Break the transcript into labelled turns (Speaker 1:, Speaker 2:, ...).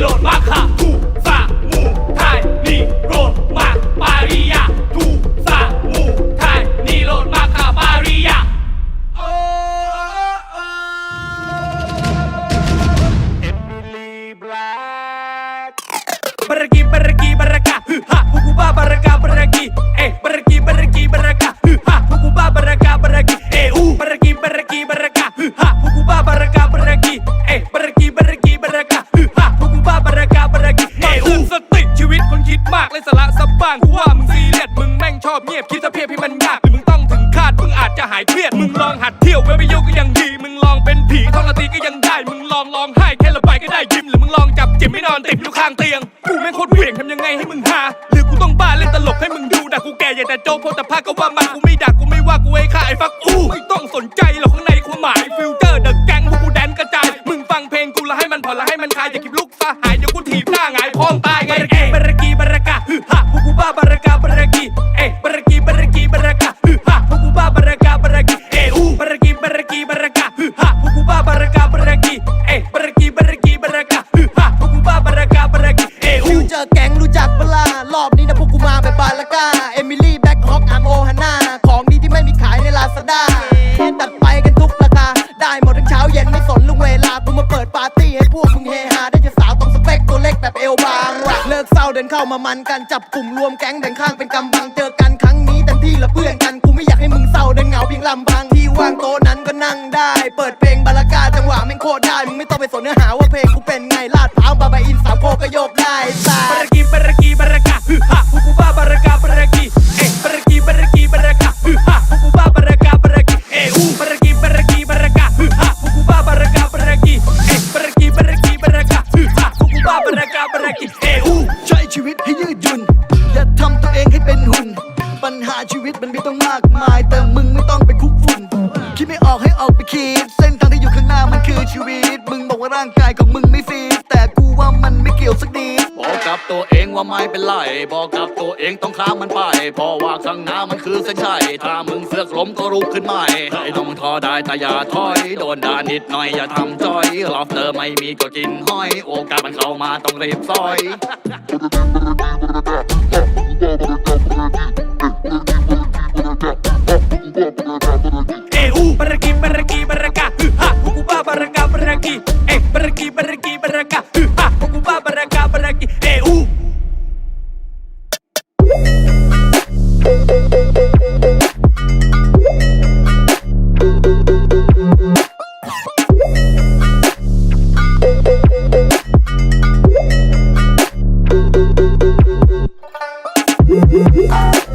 Speaker 1: โรดมาค่ะทูซามูไทยนิโรดมาปาริยาทูซามูไทยนิโรดมาค่ะปาริยาบารกีบารกีบารกาฮึฮะพวกกูบ้าบารกาบารกีเอ๊ะ อบเงียบคิดสะเพียบให้มันยากหรือมึงต้องถึงคาดมึงอาจจะหายเครียด มึงลองหัดเที่ยวเว็บไปเยกก็ยังดี มึงลองเป็นผีท่องดนตีก็ยังได้ มึงลองลองให้แค่ระบายก็ได้ยิ้มหรือมึงลองจับจิ้มไม่นอนติดอยู่ข้างเตียงกูแม่งโคตรเหวี่ยงทำยังไงให้มึงฮาหรือกูต้องบ้าเล่นตลกให้มึงดูแต่กูแก่ใหญ่แต่โจ๊กโพสแต่ภาคก็ว่า ฮ่าพวกกูบ้าบารากาบารากีเอ้บารากีบารากีบารากาฮึฮ่าพวกกูบ้าบารากาบารากีเอ้อู
Speaker 2: ฟิวเจอร์แก๊งรู้จักปล่ารอบนี้นะพวกกูมาแบบบาลากาเอมิลี่แบ็คฮอกอาร์มโอฮาน่าของดีที่ไม่มีขายในลาซาด้าตัดไปกันทุกราคาได้หมดทั้งเช้าเย็นไม่สนลุงเวลากูมาเปิดปาร์ตี้ให้พวก เลิกเศร้าเดินเข้ามามันกันจับกลุ่มรวมแก๊งแบ่งข้างเป็นกำบังเจอกันครั้งนี้เต็มที่ละเพื่อนกันกูไม่อยากให้มึงเศร้าเดินเหงาเพียงลำพังที่ว่างโต๊ะนั้นก็นั่งได้ เปิดเพลงบาลากาจังหวะแม่งโคตรได้มึงไม่ต้องไปสนเนื้อหาว่าเพลงกูเป็นไงลาดพร้าวบาบาอินสามโคก็โยกได้ตา
Speaker 1: บารากีบารากีบารากาฮึฮ่าพวกกูบ้าบารากาบารากีเอ้บารากีบารากีบารากาฮึฮ่าพวกกูบ้าบารากาบารากีเอ้อูบารากีบารากีบารากาฮึฮ่าพวกกูบ้าบารากาบารากีเอ้บารากีบารากีบารากาฮึฮ่าพวกกูบ้าบารากาบารากีเอ้อู
Speaker 2: ชีวิตให้ยืดหยุ่น อย่าทำตัวเองให้เป็นหุ่น ปัญหาชีวิตมันไม่ต้องมากมาย แต่มึงไม่ต้องไปคุกฝุ่น คิดไม่ออกให้ออกไปคิด เส้นทางที่อยู่ข้างหน้ามันคือชีวิต มึงบอกว่าร่างกายของมึงไม่ฟีแต่ ว่าไม่เป็
Speaker 3: นไรบอกกับตัวเองต้องข้ามมันไปเพราะว่าข้างหน้ามันคือเส้นชัยถ้ามึงเสือกล้มก็ลุกขึ้นใหม่ไอ้น้องท้อได้แต่อย่าถอย โดนด่านิดหน่อยอย่าทำจอยลอฟเตอร์ไม่มีก็กินห้อย โอกาสมันเข้ามาต้องรีบซอย
Speaker 1: เออูบารากีบารากีบา Música